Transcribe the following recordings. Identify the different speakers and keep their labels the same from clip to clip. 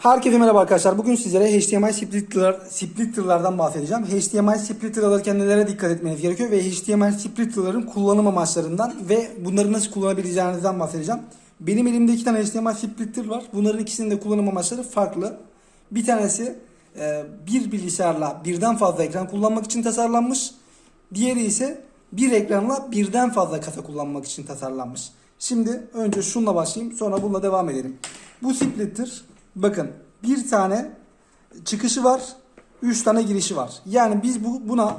Speaker 1: Herkese merhaba arkadaşlar. Bugün sizlere HDMI splitter, splitterlardan bahsedeceğim. HDMI splitter alırken nelere dikkat etmeniz gerekiyor ve HDMI splitterların kullanım amaçlarından ve bunları nasıl kullanabileceğinizden bahsedeceğim. Benim elimde iki tane HDMI splitter var. Bunların ikisinin de kullanım amaçları farklı. Bir tanesi e, bir bilgisayarla birden fazla ekran kullanmak için tasarlanmış. Diğeri ise bir ekranla birden fazla kasa kullanmak için tasarlanmış. Şimdi önce şunla başlayayım sonra bununla devam edelim. Bu splitter bakın bir tane çıkışı var 3 tane girişi var. Yani biz bu, buna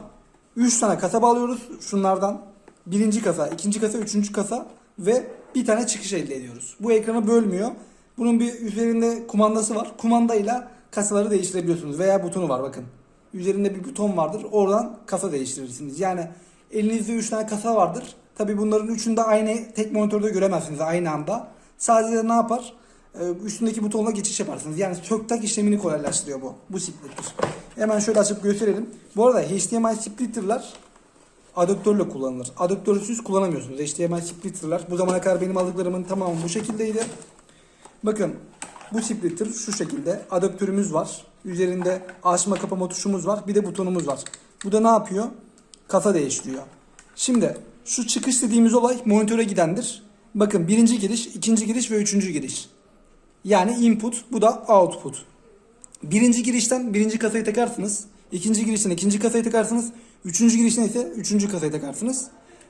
Speaker 1: 3 tane kasa bağlıyoruz şunlardan. Birinci kasa, ikinci kasa, üçüncü kasa ve bir tane çıkış elde ediyoruz. Bu ekranı bölmüyor. Bunun bir üzerinde kumandası var. Kumandayla kasaları değiştirebiliyorsunuz veya butonu var bakın. Üzerinde bir buton vardır. Oradan kasa değiştirirsiniz. Yani elinizde 3 tane kasa vardır. Tabi bunların üçünü de aynı tek monitörde göremezsiniz aynı anda. Sadece ne yapar? Ee, üstündeki butonla geçiş yaparsınız. Yani sök tak işlemini kolaylaştırıyor bu. Bu splitter. Hemen şöyle açıp gösterelim. Bu arada HDMI splitterlar adaptörle kullanılır. Adaptörsüz kullanamıyorsunuz. HDMI splitterlar. Bu zamana kadar benim aldıklarımın tamamı bu şekildeydi. Bakın bu splitter şu şekilde. Adaptörümüz var. Üzerinde açma kapama tuşumuz var. Bir de butonumuz var. Bu da ne yapıyor? Kasa değiştiriyor. Şimdi şu çıkış dediğimiz olay monitöre gidendir. Bakın birinci giriş, ikinci giriş ve üçüncü giriş. Yani input, bu da output. Birinci girişten birinci kasayı takarsınız. ikinci girişten ikinci kasayı takarsınız. Üçüncü girişten ise üçüncü kasayı takarsınız.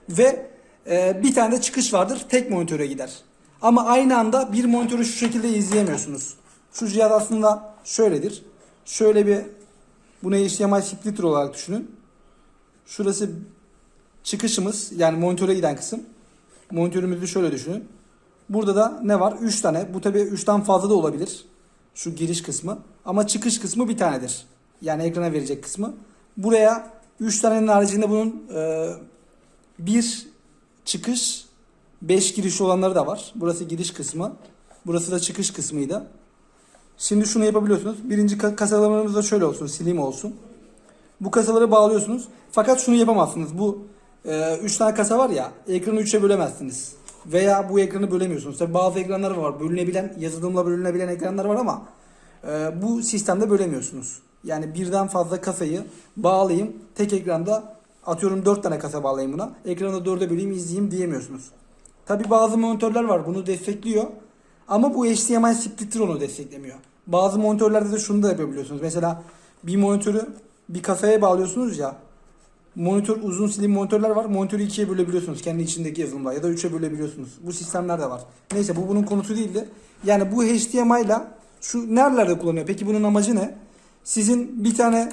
Speaker 1: Ve e, bir tane de çıkış vardır. Tek monitöre gider. Ama aynı anda bir monitörü şu şekilde izleyemiyorsunuz. Şu cihaz aslında şöyledir. Şöyle bir bunu HDMI splitter olarak düşünün. Şurası çıkışımız yani monitöre giden kısım. Monitörümüzü şöyle düşünün. Burada da ne var? 3 tane. Bu tabi 3'ten fazla da olabilir. Şu giriş kısmı. Ama çıkış kısmı bir tanedir. Yani ekrana verecek kısmı. Buraya 3 tanenin haricinde bunun e, bir çıkış 5 giriş olanları da var. Burası giriş kısmı. Burası da çıkış kısmıydı. Şimdi şunu yapabiliyorsunuz. Birinci ka- kasalarımız da şöyle olsun. Slim olsun. Bu kasaları bağlıyorsunuz. Fakat şunu yapamazsınız. Bu 3 tane kasa var ya ekranı 3'e bölemezsiniz. Veya bu ekranı bölemiyorsunuz. Tabi bazı ekranlar var. Bölünebilen, yazılımla bölünebilen ekranlar var ama e, bu sistemde bölemiyorsunuz. Yani birden fazla kasayı bağlayayım. Tek ekranda atıyorum 4 tane kasa bağlayayım buna. Ekranı 4'e böleyim izleyeyim diyemiyorsunuz. Tabi bazı monitörler var bunu destekliyor. Ama bu HDMI splitter onu desteklemiyor. Bazı monitörlerde de şunu da yapabiliyorsunuz. Mesela bir monitörü bir kasaya bağlıyorsunuz ya. Monitör uzun slim monitörler var. Monitörü ikiye bölebiliyorsunuz kendi içindeki yazılımla ya da üçe bölebiliyorsunuz. Bu sistemler de var. Neyse bu bunun konusu değildi. Yani bu HDMI ile şu nerelerde kullanıyor? Peki bunun amacı ne? Sizin bir tane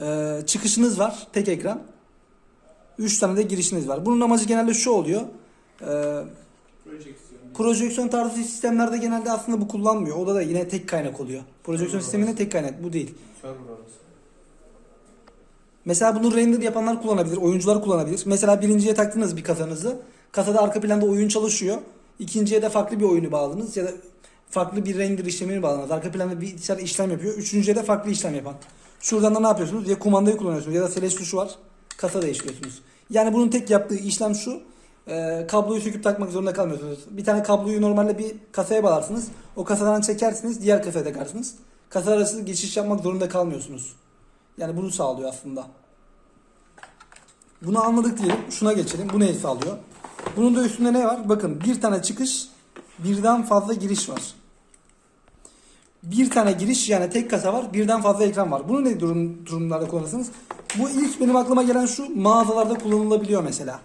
Speaker 1: e, çıkışınız var. Tek ekran. Üç tane de girişiniz var. Bunun amacı genelde şu oluyor. E,
Speaker 2: Projeksiyon.
Speaker 1: Projeksiyon tarzı sistemlerde genelde aslında bu kullanmıyor. O da da yine tek kaynak oluyor. Projeksiyon sisteminde tek kaynak bu değil.
Speaker 2: Server arası.
Speaker 1: Mesela bunu render yapanlar kullanabilir, oyuncular kullanabilir. Mesela birinciye taktınız bir kasanızı. Kasada arka planda oyun çalışıyor. İkinciye de farklı bir oyunu bağladınız ya da farklı bir render işlemini bağladınız. Arka planda bir bilgisayar işlem yapıyor. Üçüncüye de farklı işlem yapan. Şuradan da ne yapıyorsunuz? Ya kumandayı kullanıyorsunuz ya da select tuşu var. Kasa değiştiriyorsunuz. Yani bunun tek yaptığı işlem şu. e, kabloyu söküp takmak zorunda kalmıyorsunuz. Bir tane kabloyu normalde bir kasaya bağlarsınız. O kasadan çekersiniz, diğer kasaya takarsınız. Kasa arası geçiş yapmak zorunda kalmıyorsunuz. Yani bunu sağlıyor aslında. Bunu anladık diyelim. Şuna geçelim. Bu neyi sağlıyor? Bunun da üstünde ne var? Bakın bir tane çıkış, birden fazla giriş var. Bir tane giriş yani tek kasa var, birden fazla ekran var. Bunu ne durum, durumlarda kullanırsınız? Bu ilk benim aklıma gelen şu mağazalarda kullanılabiliyor mesela.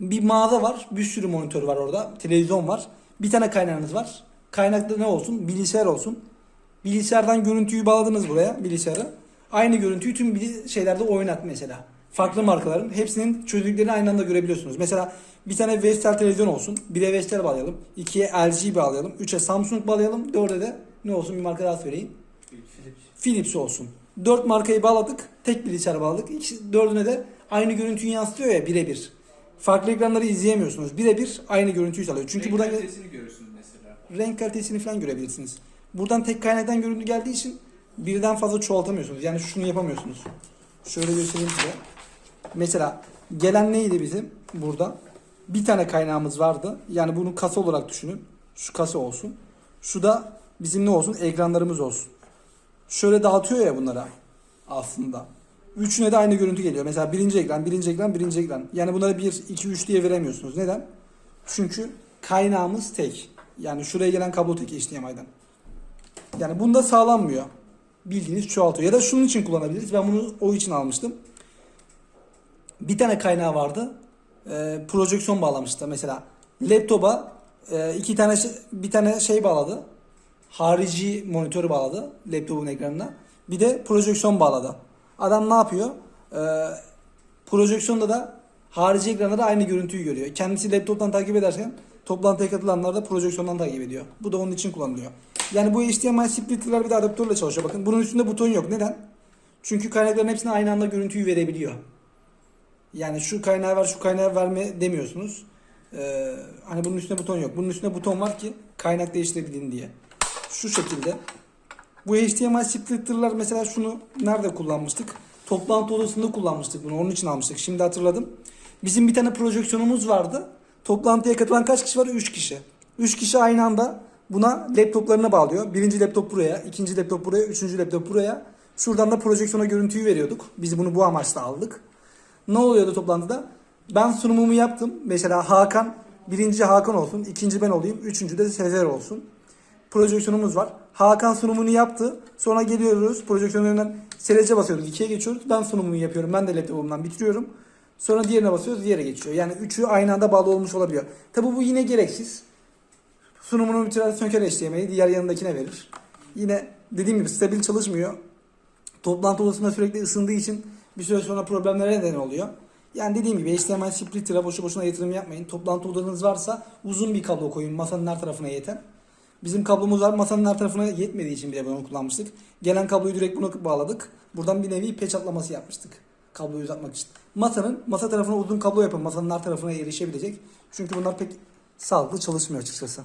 Speaker 1: Bir mağaza var, bir sürü monitör var orada, televizyon var. Bir tane kaynağınız var. Kaynakta ne olsun? Bilgisayar olsun. Bilgisayardan görüntüyü bağladınız buraya bilgisayara. Aynı görüntüyü tüm bir şeylerde oynat mesela. Farklı markaların hepsinin çözünürlüklerini aynı anda görebiliyorsunuz. Mesela bir tane Vestel televizyon olsun. Bire Vestel bağlayalım. ikiye LG bağlayalım. Üçe Samsung bağlayalım. Dörde de ne olsun bir marka daha söyleyeyim.
Speaker 2: Philips.
Speaker 1: Philips olsun. Dört markayı bağladık. Tek bilgisayar bağladık. İkisi, dördüne de aynı görüntüyü yansıtıyor ya birebir. Farklı ekranları izleyemiyorsunuz. Birebir aynı görüntüyü sağlıyor. Çünkü
Speaker 2: Renk
Speaker 1: buradan
Speaker 2: kalitesini görürsün mesela.
Speaker 1: renk kalitesini falan görebilirsiniz. Buradan tek kaynaktan görüntü geldiği için birden fazla çoğaltamıyorsunuz. Yani şunu yapamıyorsunuz. Şöyle göstereyim size. Mesela gelen neydi bizim burada? Bir tane kaynağımız vardı. Yani bunu kasa olarak düşünün. Şu kasa olsun. Şu da bizim ne olsun? Ekranlarımız olsun. Şöyle dağıtıyor ya bunlara aslında. Üçüne de aynı görüntü geliyor. Mesela birinci ekran, birinci ekran, birinci ekran. Yani bunlara 1, 2, 3 diye veremiyorsunuz. Neden? Çünkü kaynağımız tek. Yani şuraya gelen kablo tek HDMI'den. Yani bunda sağlanmıyor. Bildiğiniz çoğaltıyor. Ya da şunun için kullanabiliriz. Ben bunu o için almıştım. Bir tane kaynağı vardı. Ee, projeksiyon bağlamıştı. Mesela laptopa e, iki tane şey- bir tane şey bağladı. Harici monitörü bağladı laptopun ekranına. Bir de projeksiyon bağladı. Adam ne yapıyor? Ee, projeksiyonda da harici ekranda da aynı görüntüyü görüyor. Kendisi laptoptan takip ederken toplantıya katılanlar da projeksiyondan takip ediyor. Bu da onun için kullanılıyor. Yani bu HDMI splitter'lar bir de adaptörle çalışıyor. Bakın bunun üstünde buton yok. Neden? Çünkü kaynakların hepsine aynı anda görüntüyü verebiliyor. Yani şu kaynağı ver şu kaynağı verme demiyorsunuz. Ee, hani bunun üstünde buton yok. Bunun üstünde buton var ki kaynak değiştirebilin diye. Şu şekilde. Bu HDMI splitter'lar mesela şunu nerede kullanmıştık? Toplantı odasında kullanmıştık bunu. Onun için almıştık. Şimdi hatırladım. Bizim bir tane projeksiyonumuz vardı. Toplantıya katılan kaç kişi var? 3 kişi. 3 kişi aynı anda buna laptoplarını bağlıyor. Birinci laptop buraya, ikinci laptop buraya, üçüncü laptop buraya. Şuradan da projeksiyona görüntüyü veriyorduk. Biz bunu bu amaçla aldık. Ne oluyordu toplantıda? Ben sunumumu yaptım. Mesela Hakan, birinci Hakan olsun, ikinci ben olayım, üçüncü de Sezer olsun. Projeksiyonumuz var. Hakan sunumunu yaptı. Sonra geliyoruz. Projeksiyonun önünden selece basıyoruz. ikiye geçiyoruz. Ben sunumumu yapıyorum. Ben de laptopumdan bitiriyorum. Sonra diğerine basıyoruz. Diğere geçiyor. Yani üçü aynı anda bağlı olmuş olabiliyor. Tabi bu yine gereksiz. Sunumunu bitirer söker HDMI'yi diğer yanındakine verir. Yine dediğim gibi stabil çalışmıyor. Toplantı odasında sürekli ısındığı için bir süre sonra problemlere neden oluyor. Yani dediğim gibi HDMI splitter'a boşu boşuna yatırım yapmayın. Toplantı odanız varsa uzun bir kablo koyun masanın her tarafına yeten. Bizim kablomuz var masanın her tarafına yetmediği için bile bunu kullanmıştık. Gelen kabloyu direkt buna bağladık. Buradan bir nevi peç atlaması yapmıştık. Kabloyu uzatmak için. Masanın masa tarafına uzun kablo yapın. Masanın her tarafına erişebilecek. Çünkü bunlar pek sağlıklı çalışmıyor açıkçası.